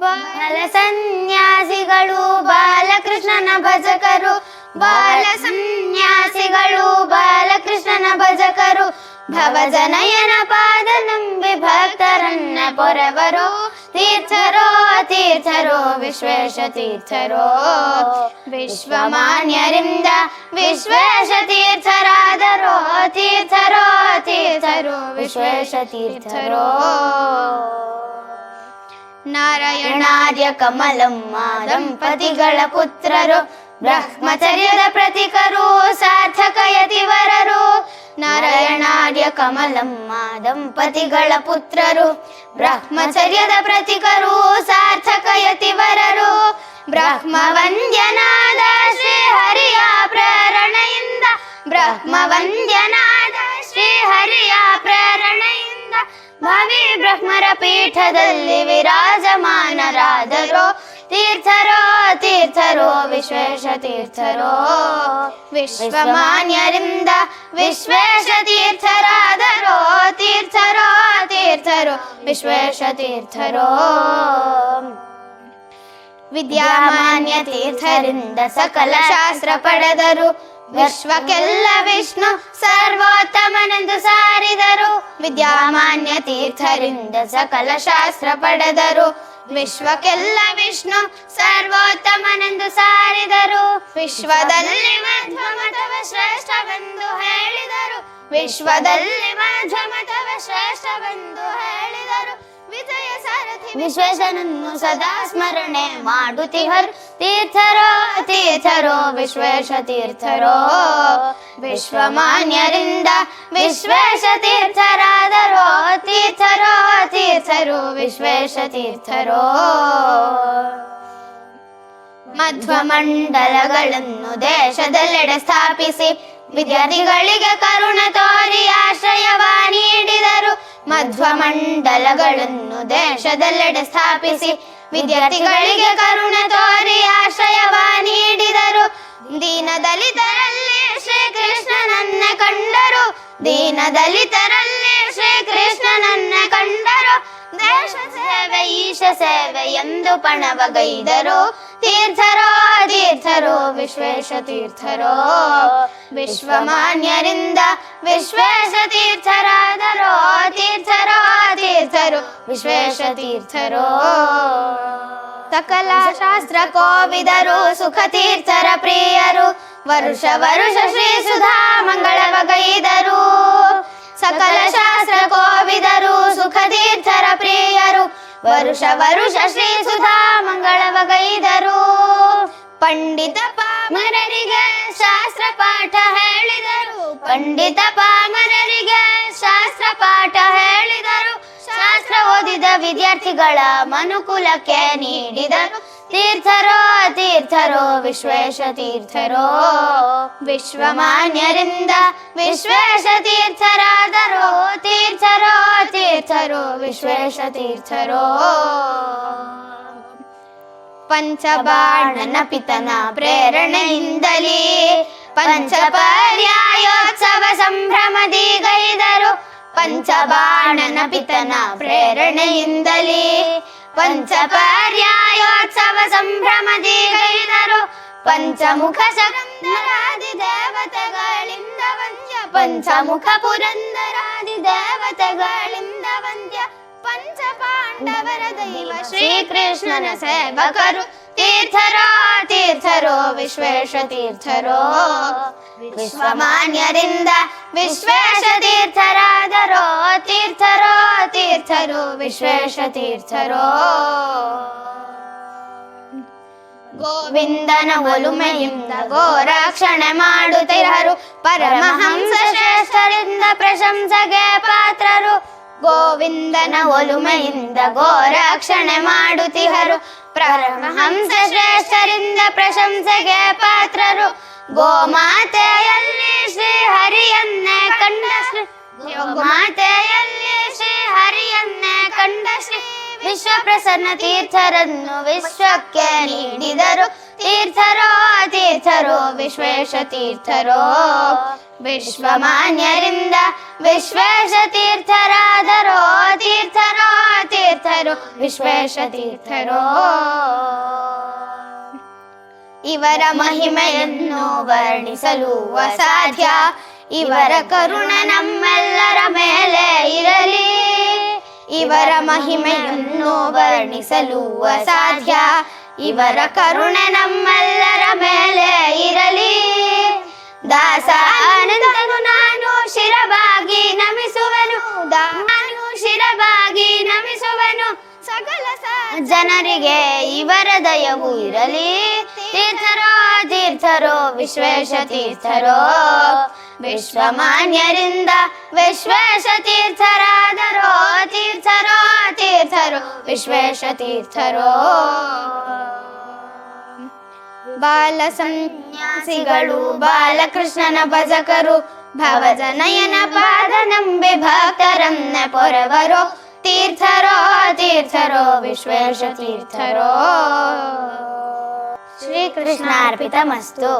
ಬಾಲ ಸನ್ಯಾಸಿಗಳು ಬಾಲಕೃಷ್ಣನ ಭಜಕರು ಬಾಲ ಸನ್ಯಾಸಿಗಳು ಬಾಲಕೃಷ್ಣನ ಭಜಕರು, ಭವಜನಯನ ಪಾದ ನಂಬಿ ಭಕ್ತರನ್ನ ಪೊರವರು. ತೀರ್ಥರೋ ತೀರ್ಥರೋ, ವಿಶ್ವೇಶ ತೀರ್ಥರೋ. ವಿಶ್ವಮಾನ್ಯರಿಂದ ವಿಶ್ವೇಶ ತೀರ್ಥರಾದರೋ, ತೀರ್ಥರೋ ತೀರ್ಥರೋ, ವಿಶ್ವೇಶ ತೀರ್ಥರೋ. ನಾರಾಯಣಾರ್ಯ ಕಮಲಮ್ಮ ದಂಪತಿಗಳ ಪುತ್ರರು, ಬ್ರಹ್ಮಚರ್ಯದ ಪ್ರತಿಕರು, ಸಾರ್ಥಕ ಯತಿವರರು. ನಾರಾಯಣಾರ್ಯ ಕಮಲಮ್ಮ ದಂಪತಿಗಳ ಪುತ್ರರು, ಬ್ರಹ್ಮಚರ್ಯದ ಪ್ರತಿಕರು, ಸಾರ್ಥಕ ಯತಿವರರು. ಬ್ರಹ್ಮ ವಂದ್ಯನಾದ ಶ್ರೀ ಹರಿಯ ಪ್ರೇರಣೆಯಿಂದ ಬ್ರಹ್ಮ ಭಾವಿ ಬ್ರಹ್ಮರ ಪೀಠದಲ್ಲಿ ವಿರಾಜಮಾನರಾದರೋ. ತೀರ್ಥರೋ ತೀರ್ಥರೋ, ವಿಶ್ವೇಶ ತೀರ್ಥರೋ. ವಿಶ್ವಮಾನ್ಯರಿಂದ ವಿಶ್ವೇಶ ತೀರ್ಥರಾದರೋ. ತೀರ್ಥರೋ ತೀರ್ಥರೋ, ವಿಶ್ವೇಶ ತೀರ್ಥರೋ. ವಿದ್ಯಾಮಾನ್ಯ ತೀರ್ಥರಿಂದ ಸಕಲ ಶಾಸ್ತ್ರ ಪಡೆದರು. ವಿಶ್ವಕ್ಕೆಲ್ಲ ವಿಷ್ಣು ಸರ್ವೋತ್ತಮನೆಂದು ಸಾರಿದರು. ವಿದ್ಯಾಮಾನ್ಯ ತೀರ್ಥರಿಂದ ಸಕಲ ಶಾಸ್ತ್ರ ಪಡೆದರು. ವಿಶ್ವಕ್ಕೆಲ್ಲ ವಿಷ್ಣು ಸರ್ವೋತ್ತಮನೆಂದು ಸಾರಿದರು. ವಿಶ್ವದಲ್ಲಿ ಮಧ್ವಮತವ ಶ್ರೇಷ್ಠವೆಂದು ಹೇಳಿದರು. ವಿಶ್ವದಲ್ಲಿ ಮಧ್ವಮತವ ಶ್ರೇಷ್ಠವೆಂದು ಹೇಳಿದರು. ವಿಶ್ವೇಶನನ್ನು ಸದಾ ಸ್ಮರಣೆ ಮಾಡುತ್ತಿಹರು. ತೀರ್ಥರೋ ತೀರ್ಥರೋ, ವಿಶ್ವೇಶ ತೀರ್ಥರೋ. ವಿಶ್ವಮಾನ್ಯರಿಂದ ವಿಶ್ವೇಶ ತೀರ್ಥರಾದರೋ. ತೀರ್ಥರೋ ತೀರ್ಥರೋ, ವಿಶ್ವೇಶ ತೀರ್ಥರೋ. ಮಧ್ವಮಂಡಲಗಳನ್ನು ದೇಶದೆಲ್ಲೆಡೆ ಸ್ಥಾಪಿಸಿ, ವಿದ್ಯಾರ್ಥಿಗಳಿಗೆ ಕರುಣ ತೋರಿ ಆಶ್ರಯವ ನೀಡಿದರು. ಮಧ್ವಮಂಡಲಗಳನ್ನು ದೇಶದೆಲ್ಲೆಡೆ ಸ್ಥಾಪಿಸಿ ವಿದ್ಯಾರ್ಥಿಗಳಿಗೆ ಕರುಣ ತೋರಿ ಆಶ್ರಯವ ನೀಡಿದರು. ದೀನ ದಲಿತರಲ್ಲಿ ಶ್ರೀಕೃಷ್ಣನನ್ನ ಕಂಡರು. ದೀನ ದಲಿತರಲ್ಲಿ ಶ್ರೀಕೃಷ್ಣನನ್ನ ಕಂಡರು. ದೇಶ ಸೇವೆ, ಈಶ ಸೇವೆ ಎಂದು ಪಣವಗೈದರು. ತೀರ್ಥರೋ ತೀರ್ಥರೋ, ವಿಶ್ವೇಶ ತೀರ್ಥರೋ. ವಿಶ್ವಮಾನ್ಯರಿಂದ ವಿಶ್ವೇಶ ತೀರ್ಥರಾದರೋ. ತೀರ್ಥರೋ ತೀರ್ಥರೋ ವಿಶ್ವೇಶ ಸಕಲ ಶಾಸ್ತ್ರ ಕೋವಿದರು ಸುಖ ತೀರ್ಥರ ಪ್ರಿಯರು. ವರುಷ ವರುಷ ಶ್ರೀ ಸುಧಾ ಮಂಗಳವಗೈದರು. ಸಕಲ ಶಾಸ್ತ್ರ ಕೋವಿದರು ಸುಖ ತೀರ್ಥರ ಪ್ರಿಯರು. ವರುಷ ವರುಷ ಶ್ರೀ ಸುಧಾ ಮಂಗಳವಗೈದರು. ಪಂಡಿತ ಪಾಮರರಿಗೆ ಶಾಸ್ತ್ರ ಪಾಠ ಹೇಳಿದರು. ಪಂಡಿತ ಪಾಮರರಿಗೆ ಶಾಸ್ತ್ರ ಪಾಠ ಹೇಳಿದರು. ಶಾಸ್ತ್ರ ಓದಿದ ವಿದ್ಯಾರ್ಥಿಗಳ ಮನುಕುಲಕ್ಕೆ ನೀಡಿದರು. ತೀರ್ಥರೋ ತೀರ್ಥರೋ ವಿಶ್ವೇಶ ತೀರ್ಥರೋ. ವಿಶ್ವಮಾನ್ಯರಿಂದ ವಿಶ್ವೇಶ ತೀರ್ಥರಾದರೋ. ತೀರ್ಥರೋ ತೀರ್ಥರೋ ವಿಶ್ವೇಶ ತೀರ್ಥರೋ. ಪಂಚಬಾಣನ ಪಿತನ ಪ್ರೇರಣೆಯಿಂದಲೇ ಪಂಚಪರ್ಯಾಯೋತ್ಸವ ಸಂಭ್ರಮದಿ ಗೈದರು ಪಂಚಬಾಣನ ಪಿತನ ಪ್ರೇರಣೆಯಿಂದಲೇ ಪಂಚಪರ್ಯಾಯೋತ್ಸವ ಸಂಭ್ರಮದಿ ಗೈದರು ಪಂಚಮುಖ ಸಗಂಧರಾದಿ ದೇವತೆಗಳಿಂದ ವಂದ್ಯ ಪಂಚಮುಖ ಪುರಂದರಾದಿ ದೇವತೆಗಳಿಂದ ವಂದ್ಯ ಪಂಚ ಪಾಂಡವರ ದೈವ ಶ್ರೀಕೃಷ್ಣನ ಸೇವಕರು. ತೀರ್ಥರೋ ತೀರ್ಥರೋ, ವಿಶ್ವೇಶ ತೀರ್ಥರೋ. ವಿಶ್ವಮಾನ್ಯರಿಂದ ವಿಶ್ವೇಶ ತೀರ್ಥರಾದರೋ. ತೀರ್ಥರೋ ತೀರ್ಥರೋ, ವಿಶ್ವೇಶ ತೀರ್ಥರೋ. ಗೋವಿಂದನ ಒಲುಮೆಯಿಂದ ಗೋರಕ್ಷಣೆ ಮಾಡುತ್ತಿರರು. ಪರಮಹಂಸ ಶ್ರೇಷ್ಠರಿಂದ ಪ್ರಶಂಸೆಗೆ ಪಾತ್ರರು. ಗೋವಿಂದನ ಒಲುಮೆಯಿಂದ ಗೋರಕ್ಷಣೆ ಮಾಡುತ್ತಿಹರು ಪರಮಹಂಸ ಶ್ರೇಷ್ಠರಿಂದ ಪ್ರಶಂಸೆಗೆ ಪಾತ್ರರು. ಗೋಮಾತೆಯಲ್ಲಿ ಶ್ರೀ ಹರಿಯನ್ನೇ ಕಂಡ ಶ್ರೀ ಗೋಮಾತೆಯಲ್ಲಿ ಶ್ರೀ ಹರಿಯನ್ನೇ ಕಂಡ ಶ್ರೀ ವಿಶ್ವ ಪ್ರಸನ್ನ ತೀರ್ಥರನ್ನು ವಿಶ್ವಕ್ಕೆ ನೀಡಿದರು. ತೀರ್ಥರೋ ತೀರ್ಥರೋ, ವಿಶ್ವೇಶ ತೀರ್ಥರೋ. ವಿಶ್ವಮಾನ್ಯರಿಂದ ವಿಶ್ವೇಶ ತೀರ್ಥರಾದರೋ ತೀರ್ಥರೋ ತೀರ್ಥರೋ ತೀರ್ಥರೋ, ವಿಶ್ವೇಶ ತೀರ್ಥರೋ. ಇವರ ಮಹಿಮೆಯನ್ನು ವರ್ಣಿಸಲು ಅಸಾಧ್ಯ. ಇವರ ಕರುಣ ನಮ್ಮೆಲ್ಲರ ಮೇಲೆ ಇರಲಿ. ಇವರ ಮಹಿಮೆಯನ್ನು ವರ್ಣಿಸಲು ಅಸಾಧ್ಯ. ಇವರ ಕರುಣೆ ನಮ್ಮೆಲ್ಲರ ಮೇಲೆ ಇರಲಿ. ದಾಸ ನಾನು ಶಿರಬಾಗಿ ನಮಿಸುವನು. ನಾನು ಶಿರಬಾಗಿ ನಮಿಸುವೆನು. ಸಕಲ ಜನರಿಗೆ ಇವರ ದಯವು ಇರಲಿ. ತೀರ್ಥರೋ ತೀರ್ಥರೋ, ವಿಶ್ವೇಶ ತೀರ್ಥರೋ. ವಿಶ್ವಮಾನ್ಯರಿಂದ ವಿಶ್ವೇಶ ತೀರ್ಥರಾದರೋ ತೀರ್ಥರೋ ತೀರ್ಥರೋ ವಿಶ್ವೇಶ ತೀರ್ಥರೋ ಬಾಲ ಸನ್ಯಾಸಿಗಳು ಬಾಲಕೃಷ್ಣನ ಭಜಕರು ಭವಜನಯನ ಪಾದ ನಂಬಿ ಭಕ್ತರನ್ನ ಪೊರವರೋ ತೀರ್ಥರೋ ತೀರ್ಥರೋ ವಿಶ್ವೇಶ ತೀರ್ಥರೋ ಶ್ರೀಕೃಷ್ಣಾರ್ಪಿತಮಸ್ತು